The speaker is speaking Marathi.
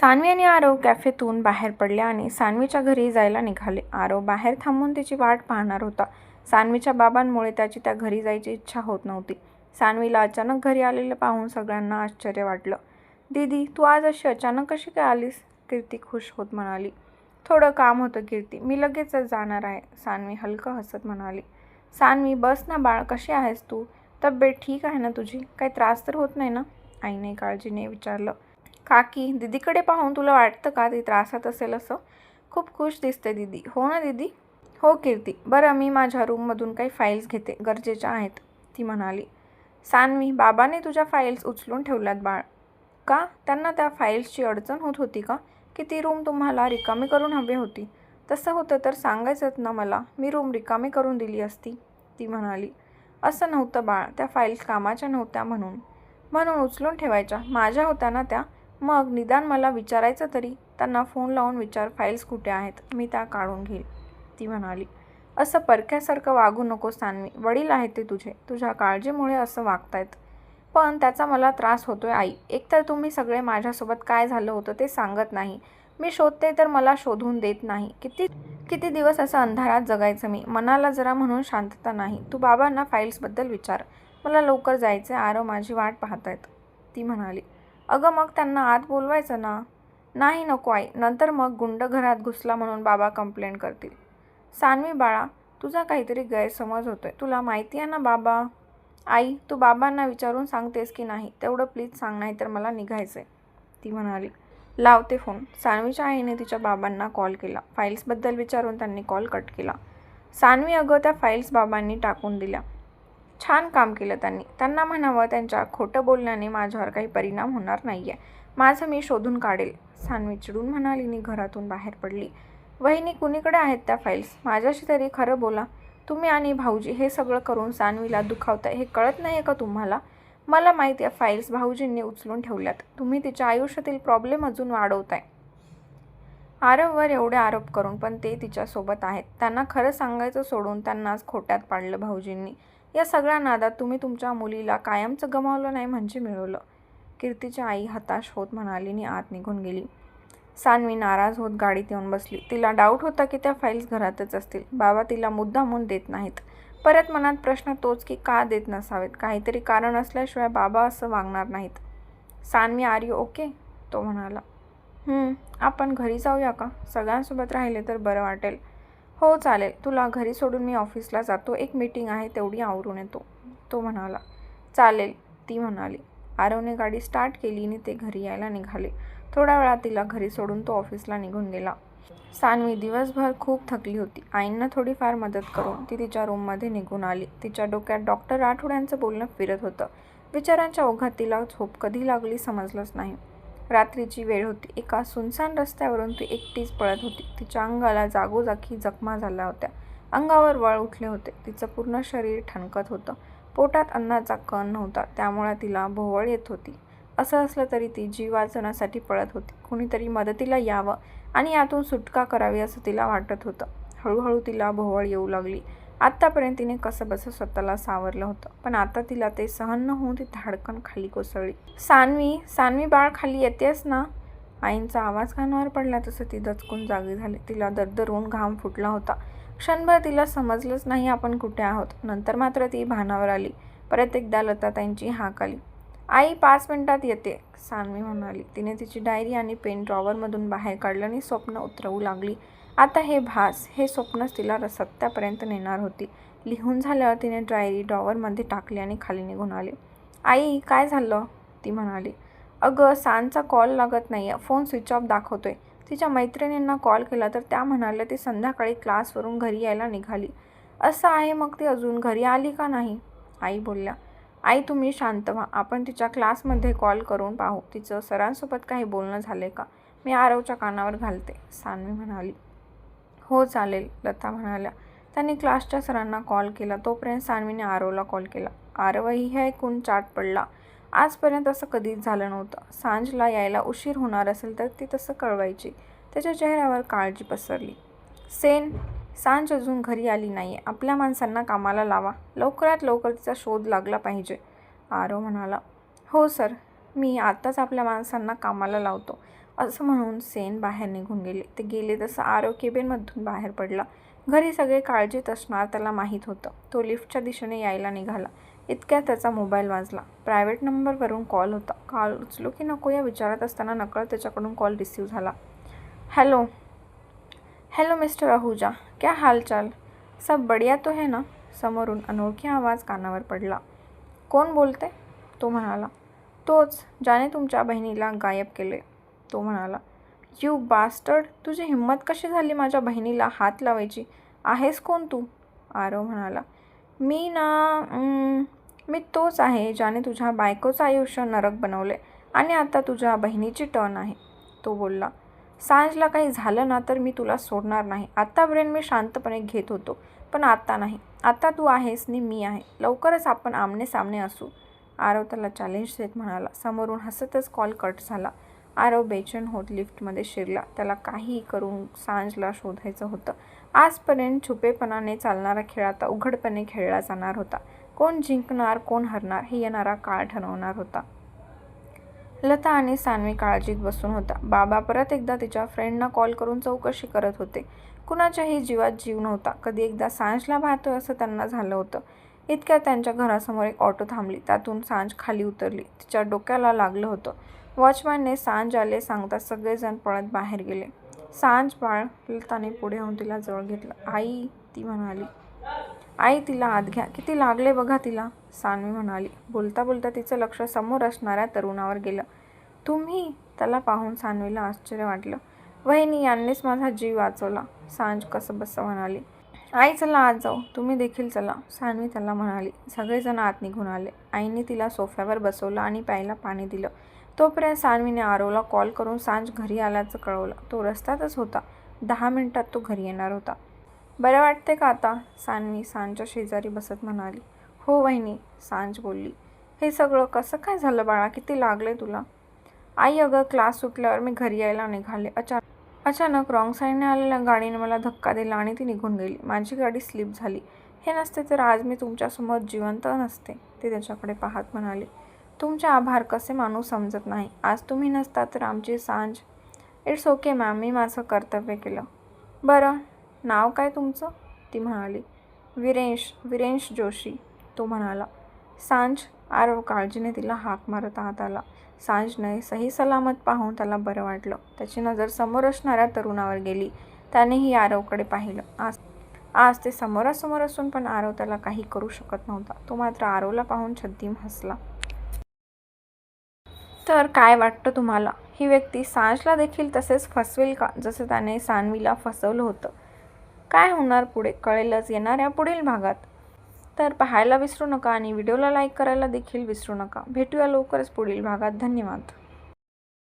सानवी आणि आरव कॅफेतून बाहेर पडले आणि सानवीच्या घरी जायला निघाले. आरव बाहेर थांबून तिची वाट पाहणार होता. सानवीच्या बाबांमुळे त्याची त्या घरी जायची इच्छा होत नव्हती. सानवीला अचानक घरी आलेलं पाहून सगळ्यांना आश्चर्य वाटलं. दीदी तू आज अशी अचानक कशी काय आलीस? कीर्ती खुश होत म्हणाली. थोडं काम होतं कीर्ती. मी लगेचच जाणार आहे सानवी हलकं हसत म्हणाली. सानवी बस ना बाळ. कशी आहेस तू? तब्येत ठीक आहे ना तुझी? काही त्रास तर होत नाही ना? आईने काळजीने विचारलं. काकी दिदीकडे पाहून तुला वाटतं का ती त्रासात असेल असं? खूप खुश दिसते दीदी. हो ना दीदी? हो कीर्ती. बरं मी माझ्या रूममधून काही फाईल्स घेते. गरजेच्या आहेत ती म्हणाली. सानवी बाबाने तुझ्या फाईल्स उचलून ठेवल्यात बाळ. का? त्यांना त्या फाईल्सची अडचण होत होती का? की ती रूम तुम्हाला रिकामी करून हवी होती? तसं होतं तर सांगायचंच ना मला मी रूम रिकामी करून दिली असती ती म्हणाली. असं नव्हतं बाळ त्या फाईल्स कामाच्या नव्हत्या म्हणून. म्हणून उचलून ठेवायच्या. माझ्या होत्या ना त्या. मग निदान मला विचारायचं तरी त्यांना फोन लावून विचार फाईल्स कुठे आहेत? मी त्या काढून घेईल. ती म्हणाली असं परख्यासारखं वागू नको सान्वी. वडील आहेत ते तुझे. तुझ्या काळजीमुळे असं वागतायत. पण त्याचा मला त्रास होतोय आई. एकतर तुम्ही सगळे माझ्यासोबत काय झालं होतं ते सांगत नाही. मी शोधते तर मला शोधून देत नाही. किती किती दिवस असं अंधारात जगायचं मी? मनाला जरा म्हणून शांतता नाही. तू बाबांना फाईल्सबद्दल विचार. मला लवकर जायचं आहे आरव माझी वाट पाहतायत. ती म्हणाली. अगं मग त्यांना आत बोलवायचं ना? नाही नको आई नंतर मग गुंड घरात घुसला म्हणून बाबा कंप्लेंट करतील. सानवी बाळा तुझा काहीतरी गैरसमज होतोय. तुला माहिती आहे ना बाबा? आई तू बाबांना विचारून सांगतेस की नाही? तेवढं प्लीज सांग नाही तर मला निघायचं आहे ती म्हणाली. लावते फोन सानवीच्या आईने तिच्या बाबांना कॉल. केला फाईल्सबद्दल विचारून त्यांनी कॉल कट केला. सानवी अगं त्या फाईल्स बाबांनी टाकून दिल्या. छान काम केलं त्यांनी. त्यांना म्हणावं त्यांच्या खोटं बोलण्याने माझ्यावर काही परिणाम होणार नाही आहे माझं मी शोधून काढेल. सानवी चिडून म्हणालीनी घरातून बाहेर पडली. वहिनी कुणीकडे आहेत त्या फाईल्स माझ्याशी तरी खरं बोला. तुम्ही आणि भाऊजी हे सगळं करून सानवीला दुखावता हे कळत नाही आहे का तुम्हाला? मला माहिती आहे फाईल्स भाऊजींनी उचलून ठेवल्यात. तुम्ही तिच्या आयुष्यातील प्रॉब्लेम अजून वाढवताय. आरववर एवढे आरोप करून पण ते तिच्यासोबत आहेत. त्यांना खरं सांगायचं सोडून त्यांनाच खोट्यात पाडलं भाऊजींनी. या सगळ्या नादात तुम्ही तुमच्या मुलीला कायमचं गमावलं नाही म्हणजे मिळवलं. कीर्तीची आई हताश होत म्हणाली आणि आत निघून गेली. सानवी नाराज होत गाडीत येऊन बसली. तिला डाऊट होता की त्या फाईल्स घरातच असतील. बाबा तिला मुद्दामून देत नाहीत. परत मनात प्रश्न तोच की का देत नसावेत? काहीतरी कारण असल्याशिवाय बाबा असं वागणार नाहीत. सानवी आर यू ओके तो म्हणाला. आपण घरी जाऊया का? सगळ्यांसोबत राहिले तर बरं वाटेल. हो चालेल. तुला घरी सोडून मी ऑफिसला जातो. एक मीटिंग आहे तेवढी आवरून येतो. तो म्हणाला चालेल. ती म्हणाली. आरवने गाडी स्टार्ट केली आणि ते घरी यायला निघाले. थोड्या वेळा तिला घरी सोडून तो ऑफिसला निघून गेला. सानवी दिवसभर खूप थकली होती. आईंना थोडीफार मदत करून ती तिच्या रूममध्ये निघून आली. तिच्या डोक्यात डॉक्टर आठवड्यांचं बोलणं फिरत होतं. विचारांच्या ओघात तिला झोप कधी लागली समजलंच नाही. रात्रीची वेळ होती. एका सुनसान रस्त्यावरून ती एकटीच पळत होती. तिच्या अंगाला जागोजागी जखमा झाल्या होत्या. अंगावर वळ उठले होते. तिचं पूर्ण शरीर ठणकत होतं. पोटात अन्नाचा कण नव्हता. त्यामुळे तिला भोवळ येत होती. असं असलं तरी ती जीव वाचवण्यासाठी पळत होती. कुणीतरी मदतीला यावं आणि यातून सुटका करावी असं तिला वाटत होतं. हळूहळू तिला भोवळ येऊ लागली. आत्तापर्यंत तिने कसं बसं स्वतःला सावरलं होतं पण आता तिला ते सहन न होऊन ती धाडकन खाली कोसळली. सानवी सानवी बाळ खाली येतेस ना? आईंचा आवाज कानावर पडला तसं ती दचकून जागी झाली. तिला दरदरून घाम फुटला होता. क्षणभर तिला समजलंच नाही आपण कुठे आहोत. नंतर मात्र ती भानावर आली. परत एकदा लताताईंची हाक आली. आई पाच मिनिटात येते सानवी म्हणाली. तिने तिची डायरी आणि पेन ड्रॉवरमधून बाहेर काढलं आणि स्वप्न उतरवू लागली. आता हे भास हे स्वप्नच तिला र- सत्यापर्यंत नेणार होती. लिहून झाल्यावर तिने डायरी ड्रॉवरमध्ये टाकली आणि खाली निघून आली. आई काय झालं? ती म्हणाली. अगं सांचा कॉल लागत नाही आहे फोन स्विच ऑफ दाखवतोय. तिच्या मैत्रिणींना कॉल केला तर त्या म्हणाल्या ती संध्याकाळी क्लासवरून घरी यायला निघाली. असं आहे मग ती अजून घरी आली का नाही? आई बोलल्या. आई तुम्ही शांत व्हा. आपण तिच्या क्लासमध्ये कॉल करून पाहू. तिचं सरांसोबत काही बोलणं झालं का? मी आरवच्या कानावर घालते सानवी म्हणाली. हो चालेल लता म्हणाल्या. त्यांनी क्लासच्या सरांना कॉल केला. तोपर्यंत सानवीने आरवला कॉल केला. आरवही हे ऐकून चाट पडला. आजपर्यंत असं कधीच झालं नव्हतं. सांजला यायला उशीर होणार असेल तर ती तसं कळवायची. त्याच्या चेहऱ्यावर काळजी पसरली. सेन सांज अजून घरी आली नाही आहे आपल्या माणसांना कामाला लावा. लवकरात लवकर तिचा शोध लागला पाहिजे. आरव म्हणाला. हो सर. मी आत्ताच आपल्या माणसांना कामाला लावतो. असं म्हणून सेन बाहेर निघून गेले. ते गेले तसं आरो केबिनमधून बाहेर पडला. घरी सगळे काळजीत असणार त्याला माहीत होतं. तो लिफ्टच्या दिशेने यायला निघाला. इतक्या त्याचा मोबाईल वाजला. प्रायव्हेट नंबरवरून कॉल होता. कॉल उचलो की नको? या विचारात असताना नकळत त्याच्याकडून कॉल रिसीव झाला. हॅलो. हॅलो मिस्टर आहूजा क्या हालचाल? सब बढ़िया तो है ना? समोरून अनोळखी आवाज कानावर पडला. कोण बोलते तो म्हणाला. तोच. ज्याने तुमच्या बहिणीला गायब केले तो म्हणाला यू बास्टर्ड तुझी हिंमत कशी झाली माझ्या बहिणीला हात लावायची? आहेस कोण तू? आरव म्हणाला मी ना मी तोच आहे ज्याने तुझ्या बायकोचं आयुष्य नरक बनवले आणि आता तुझ्या बहिणीची टर्न आहे. तो बोलला सांजला काही झालं ना तर मी तुला सोडणार नाही. आत्तापर्यंत मी शांतपणे घेत होतो पण आत्ता नाही. आत्ता तू आहेस नि मी आहे. लवकरच आपण आमने सामने असू. आरव त्याला चॅलेंज देत म्हणाला. समोरून हसतच कॉल कट झाला. आरव बेचैन होत लिफ्टमध्ये शिरला. त्याला काहीही करून सांजला शोधायचं होतं. आजपर्यंत छुपेपणाने चालणारा खेळ आता उघडपणे खेळला जाणार होता. कोण जिंकणार कोण हरणार हे येणारा काळ ठरवणार होता. लता आणि सानवी काळजीत बसून होता. बाबा परत एकदा तिच्या फ्रेंडना कॉल करून चौकशी करत होते. कुणाच्याही जीवात जीव नव्हता. कधी एकदा सांजला पाहतोय असं त्यांना झालं होतं. इतक्यात त्यांच्या घरासमोर एक ऑटो थांबली. त्यातून सांज खाली उतरली. तिच्या डोक्याला लागलं होतं. वॉचमॅनने सांज आले सांगता सगळेजण पळत बाहेर गेले. सांज बाळताने पुढे होऊन तिला जवळ घेतलं. आई ती म्हणाली. आई तिला आत घ्या. किती लागले बघा तिला सानवी म्हणाली. बोलता बोलता तिचं लक्ष समोर असणाऱ्या तरुणावर गेलं. तुम्ही? त्याला पाहून सानवीला आश्चर्य वाटलं. वहिनी यांनीच माझा जीव वाचवला सांज कसं बसं म्हणाली. आई चला आत जाऊ. तुम्ही देखील चला सानवी त्याला म्हणाली. सगळेजण आत निघून आले. आईने तिला सोफ्यावर बसवलं आणि प्यायला पाणी दिलं. तोपर्यंत सानवीने आरवला कॉल करून सांज घरी आल्याचं कळवलं. तो रस्त्यातच होता. दहा मिनिटात तो घरी येणार होता. बरं वाटते का आता? सानवी सांजच्या शेजारी बसत म्हणाली. हो वहिनी सांज बोलली. हे सगळं कसं काय झालं बाळा? किती लागले तुला? आई अगं क्लास सुटल्यावर मी घरी यायला निघाले. अचानक अचानक रॉंग साईडने आलेल्या गाडीने मला धक्का दिला आणि ती निघून गेली. माझी गाडी स्लिप झाली. हे नसते तर आज मी तुमच्यासमोर जिवंत नसते ते त्याच्याकडे पाहत म्हणाले. तुमचे आभार कसे मानू समजत नाही? आज तुम्ही नसता तर आमची सांज. इट्स ओके मॅम मी माझं कर्तव्य केलं. बरं नाव काय तुमचं? ती म्हणाली. विरेंश विरेंश जोशी तो म्हणाला. सांज. आरव काळजीने तिला हाक मारत आत आला सांजने सही सलामत पाहून त्याला बरं वाटलं. त्याची नजर समोर असणाऱ्या तरुणावर गेली. त्यानेही आरवकडे पाहिलं. आज आज ते समोरासमोर असून पण आरव त्याला काही करू शकत नव्हता. तो मात्र आरवला पाहून छद्दीम हसला. तर काय वाटतं तुम्हाला? ही व्यक्ती सांजला देखील तसेच फसवेल का? जसे त्याने सानवीला फसवलं होतं. काय होणार पुढे? कळेलच येणाऱ्या पुढील भागात. तर पाहायला विसरू नका आणि व्हिडिओला लाईक करायला देखील विसरू नका. भेटूया लवकरच पुढील भागात. धन्यवाद.